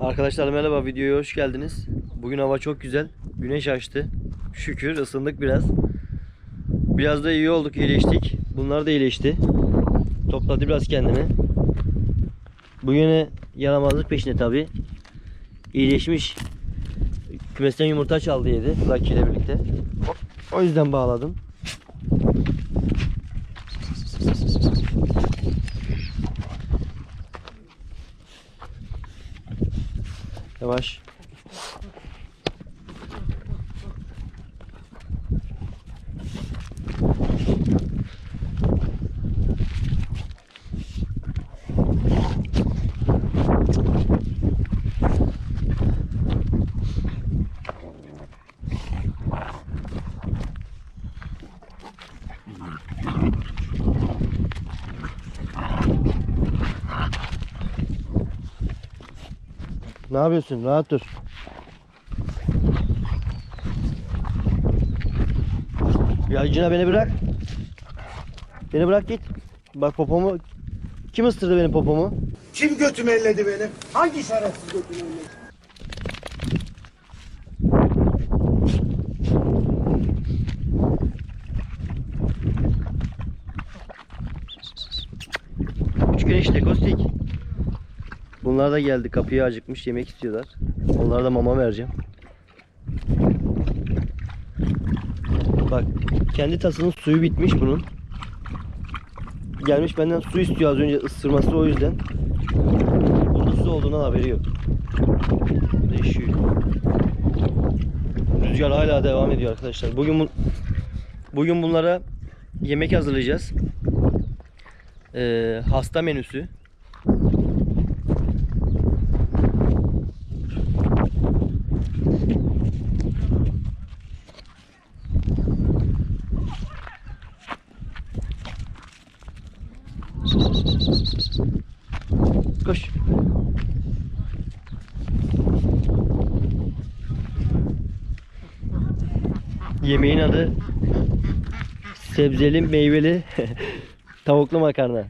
Arkadaşlar merhaba videoya hoş geldiniz. Bugün hava çok güzel. Güneş açtı. Şükür ısındık biraz. Biraz da iyi olduk iyileştik. Bunlar da iyileşti. Topladı biraz kendini. Bu yine yaramazlık peşinde tabi. İyileşmiş. Kümesten yumurta çaldı yedi. Lucky ile birlikte. O- yüzden bağladım. Yavaş. Ne yapıyorsun? Rahat dur. Ya Cina beni bırak. Beni bırak git. Bak popomu. Kim ısırdı benim popomu? Kim götümü elledi benim? Hangi şerefsiz götümü elledi? Üç gün işte kostik. Bunlar da geldi kapıya acıkmış yemek istiyorlar. Onlara da mama vereceğim. Bak kendi tasının suyu bitmiş bunun. Gelmiş benden su istiyor az önce ısırması o yüzden. Burada su olduğundan haberi yok. Değişiyor. Rüzgar hala devam ediyor arkadaşlar. Bugün bu, bugün bunlara yemek hazırlayacağız. Ee, hasta menüsü. Koş. Yemeğin adı sebzeli meyveli tavuklu makarna.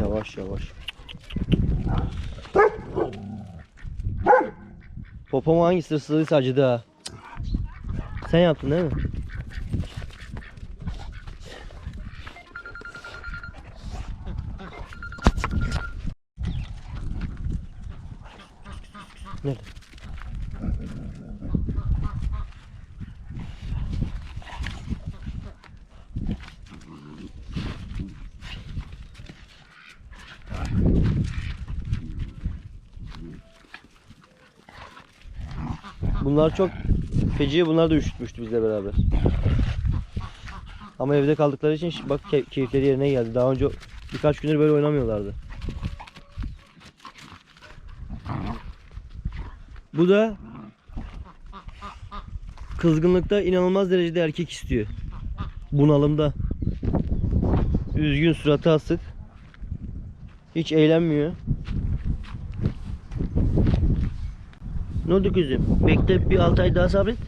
Yavaş yavaş. Popomu hangisi ısırdıysa acıdı ha. Sen yaptın değil mi? Nerede? Bunlar çok feci bunlar da üşütmüştü bizle beraber. Ama evde kaldıkları için bak key- keyifleri yerine geldi. Daha önce birkaç gündür böyle oynamıyorlardı. Bu da kızgınlıkta inanılmaz derecede erkek istiyor. Bunalımda. Üzgün suratı asık. Hiç eğlenmiyor. Ne oldu kızım? Bekle bir 6 ay daha sabret.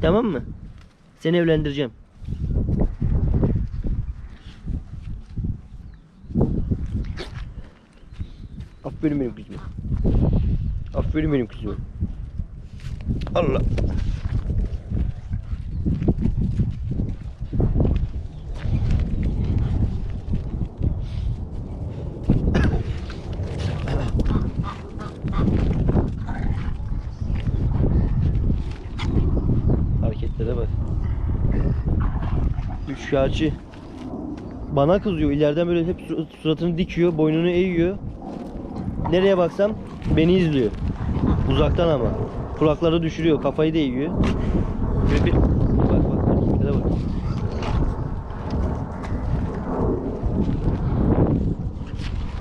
Tamam mı? Seni evlendireceğim. Aferin benim kızıma. Aferin benim kızıma. Allah. Hareketlere bak. Üçkağıtçı. Bana kızıyor. İleriden böyle hep sur- suratını dikiyor, boynunu eğiyor. Nereye baksam beni izliyor. Uzaktan ama. Kulakları düşürüyor, kafayı da eğiyor. Böyle bir... Bak bak, hareketlere bak.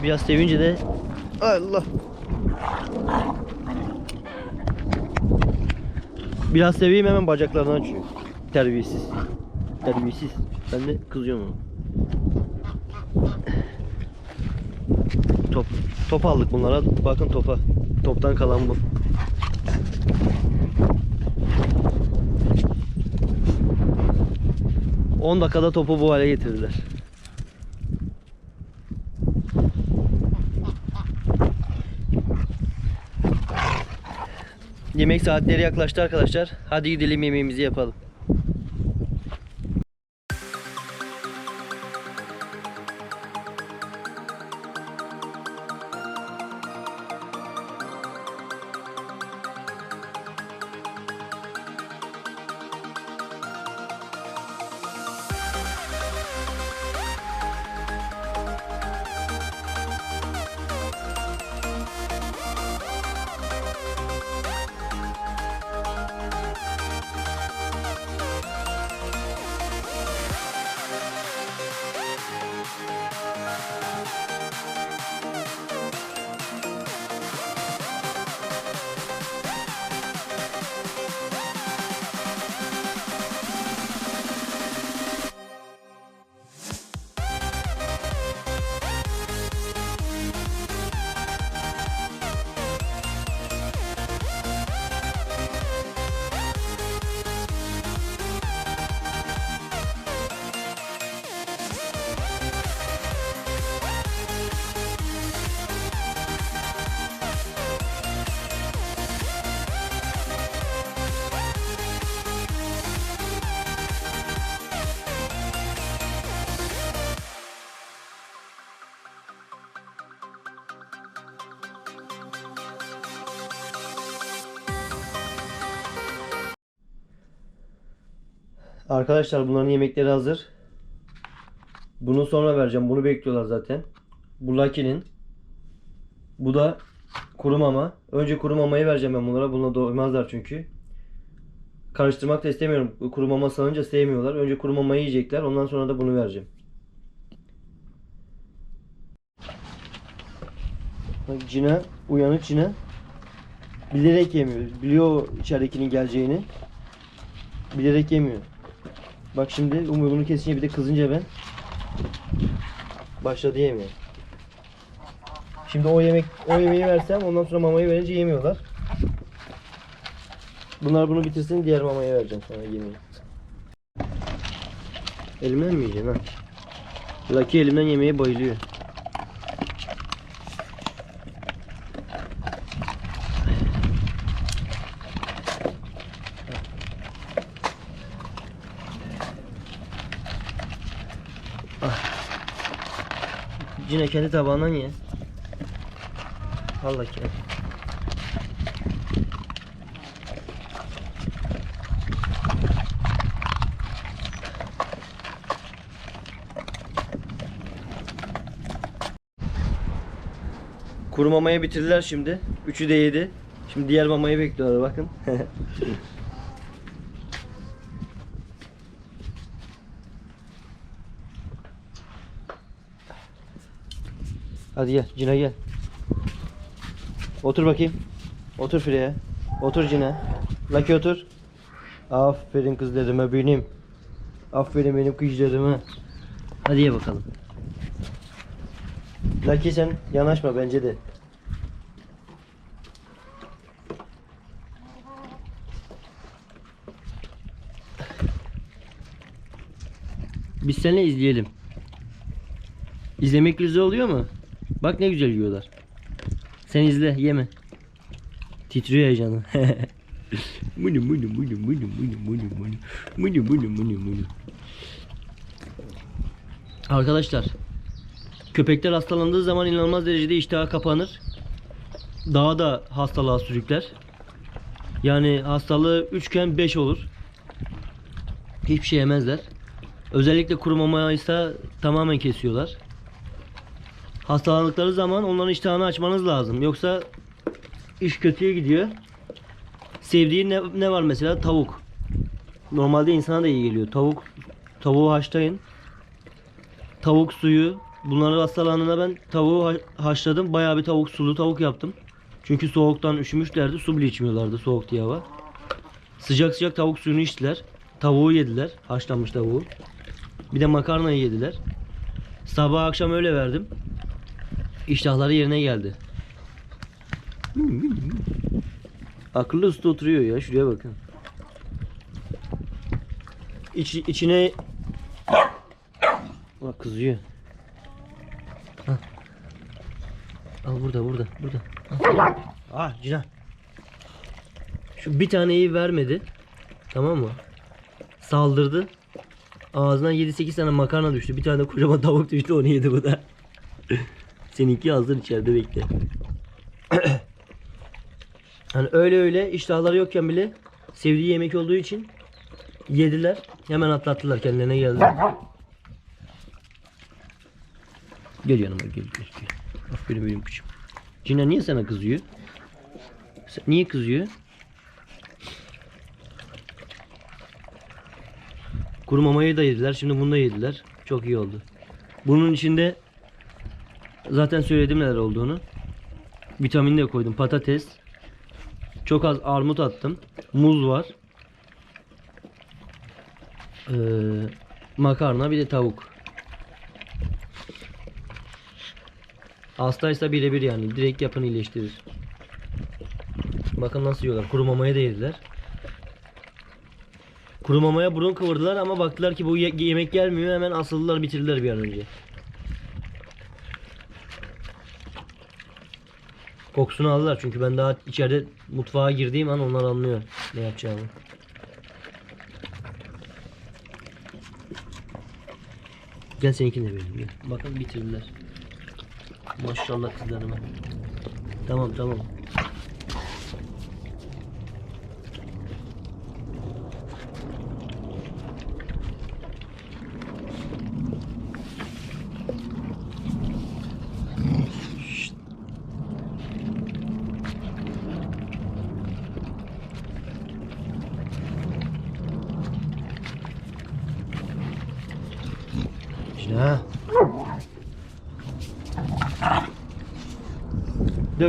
Biraz sevince de Allah. Biraz seveyim hemen bacaklarını açıyor. Terbiyesiz. Terbiyesiz. Ben de kızıyorum ona. Top. Top aldık bunlara. Bakın topa. Toptan kalan bu. 10 dakikada topu bu hale getirdiler. Yemek saatleri yaklaştı arkadaşlar. Hadi gidelim yemeğimizi yapalım. Arkadaşlar bunların yemekleri hazır. Bunu sonra vereceğim. Bunu bekliyorlar zaten. Bu Lucky'nin. Bu da kuru mama. Önce kuru mamayı vereceğim ben bunlara. Bununla doymazlar çünkü. Karıştırmak da istemiyorum. Kuru mama sanınca sevmiyorlar. Önce kuru mamayı yiyecekler. Ondan sonra da bunu vereceğim. Cina, uyanık Cina. Bilerek yemiyor. Biliyor içeridekinin geleceğini. Bilerek yemiyor. Bak şimdi umudumu kesince bir de kızınca ben başladı yemeye. Şimdi o yemek o yemeği versem ondan sonra mamayı verince yemiyorlar. Bunlar bunu bitirsin diğer mamayı vereceğim sonra yemeği. Elimden mi yiyeceksin ha? Lucky elimden yemeye bayılıyor. Cine kendi tabağından ye. Vallahi ki. Kuru mamayı bitirdiler şimdi. Üçü de yedi. Şimdi diğer mamayı bekliyorlar bakın. Hadi gel Cine gel. Otur bakayım. Otur Freya. Otur Cine. Lucky otur. Aferin kızlarıma benim. Aferin benim kızlarıma. Hadi ye bakalım. Lucky sen yanaşma bence de. Biz seninle izleyelim. İzlemek güzel oluyor mu? Bak ne güzel yiyorlar. Sen izle, yeme. Titriyor heyecanı. Munu munu munu munu munu munu munu. Munu munu munu munu. Arkadaşlar, köpekler hastalandığı zaman inanılmaz derecede iştahı kapanır. Daha da hastalığa sürükler. Yani hastalığı 3 iken 5 olur. Hiçbir şey yemezler. Özellikle kuru mamayı tamamen kesiyorlar. Hastalandıkları zaman onların iştahını açmanız lazım. Yoksa iş kötüye gidiyor. Sevdiği ne, ne var mesela? Tavuk. Normalde insana da iyi geliyor. Tavuk tavuğu haşlayın. Tavuk suyu. Bunları hastalandığında ben tavuğu ha- haşladım. Bayağı bir tavuk sulu tavuk yaptım. Çünkü soğuktan üşümüşlerdi. Su bile içmiyorlardı soğuk diye hava. Sıcak sıcak tavuk suyunu içtiler. Tavuğu yediler. Haşlanmış tavuğu. Bir de makarnayı yediler. Sabah akşam öyle verdim. İştahları yerine geldi. Akıllı usta oturuyor ya şuraya bakın. İç, içine Bak kızıyor. Al. Al burada burada burada. Al. Ah Cina. Şu bir taneyi vermedi. Tamam mı? Saldırdı. Ağzından 7-8 tane makarna düştü. Bir tane de kocaman tavuk düştü onu yedi bu da. Seninki hazır içeride bekle. hani öyle öyle iştahları yokken bile sevdiği yemek olduğu için yediler. Hemen atlattılar kendilerine geldi. Gel yanıma gel gel gel. Aferin benim küçük. Cina niye sana kızıyor? Sen- Niye kızıyor? Kuru mamayı da yediler. Şimdi bunu da yediler. Çok iyi oldu. Bunun içinde zaten söyledim neler olduğunu. Vitamin de koydum. Patates. Çok az armut attım. Muz var. Ee, makarna bir de tavuk. Hastaysa birebir yani. Direkt yapın iyileştirir. Bakın nasıl yiyorlar. Kuru mamayı da yediler. Kuru mamaya burun kıvırdılar ama baktılar ki bu ye- yemek gelmiyor. Hemen asıldılar bitirdiler bir an önce. Kokusunu aldılar çünkü ben daha içeride mutfağa girdiğim an onlar anlıyor ne yapacağımı. Gel seninkini de verelim gel. Bakın bitirdiler. Maşallah kızlarıma. Tamam tamam. Cina.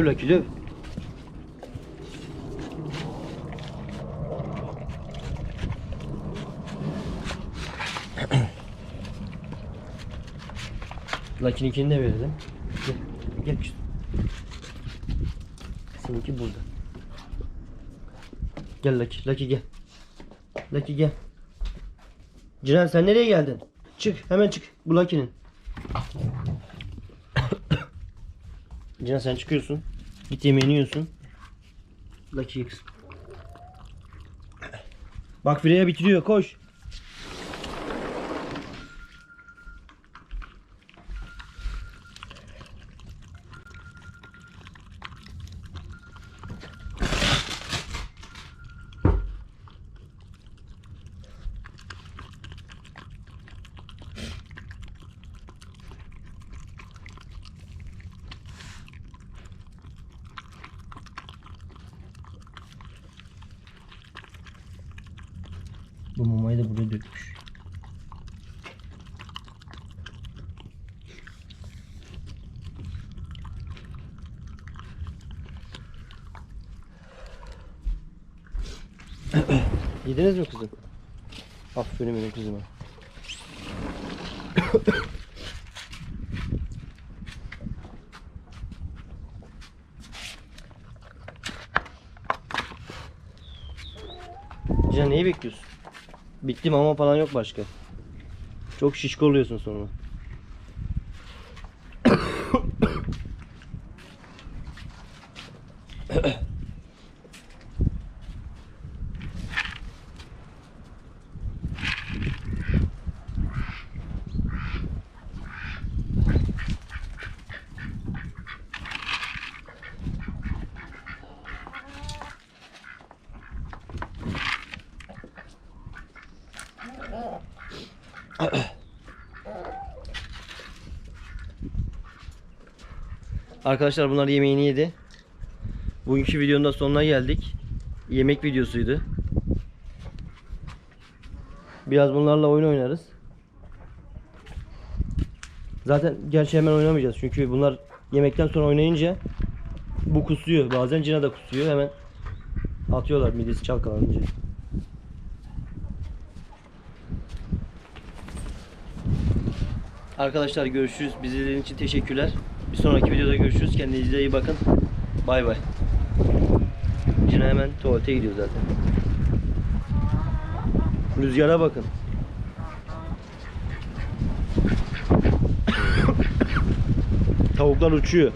Lucky döv. Lucky'ninkini de verelim. Gel. Gel kızım. Seninki burada. Gel Lucky. Lucky gel. Lucky gel. Cihan sen nereye geldin? Çık hemen çık. Bu Lucky'nin. Cihan sen çıkıyorsun. Git yemeğini yiyorsun. Lucky kız. Bak Freya bitiriyor koş. Mamayı da buraya dökmüş. Yediniz mi kızım? Aferin benim kızıma. Cihan neyi bekliyorsun? Bitti mama falan yok başka. Çok şişko oluyorsun sonra. Arkadaşlar bunlar yemeğini yedi. Bugünkü videonun da sonuna geldik. Yemek videosuydu. Biraz bunlarla oyun oynarız. Zaten gerçi hemen oynamayacağız çünkü bunlar yemekten sonra oynayınca bu kusuyor. Bazen Cina da kusuyor. Hemen atıyorlar midesi çalkalanınca. Arkadaşlar görüşürüz. Bizi izlediğiniz için teşekkürler. Bir sonraki videoda görüşürüz. Kendinize iyi bakın. Bay bay. Cina hemen tuvalete gidiyor zaten. Rüzgara bakın. Tavuklar uçuyor.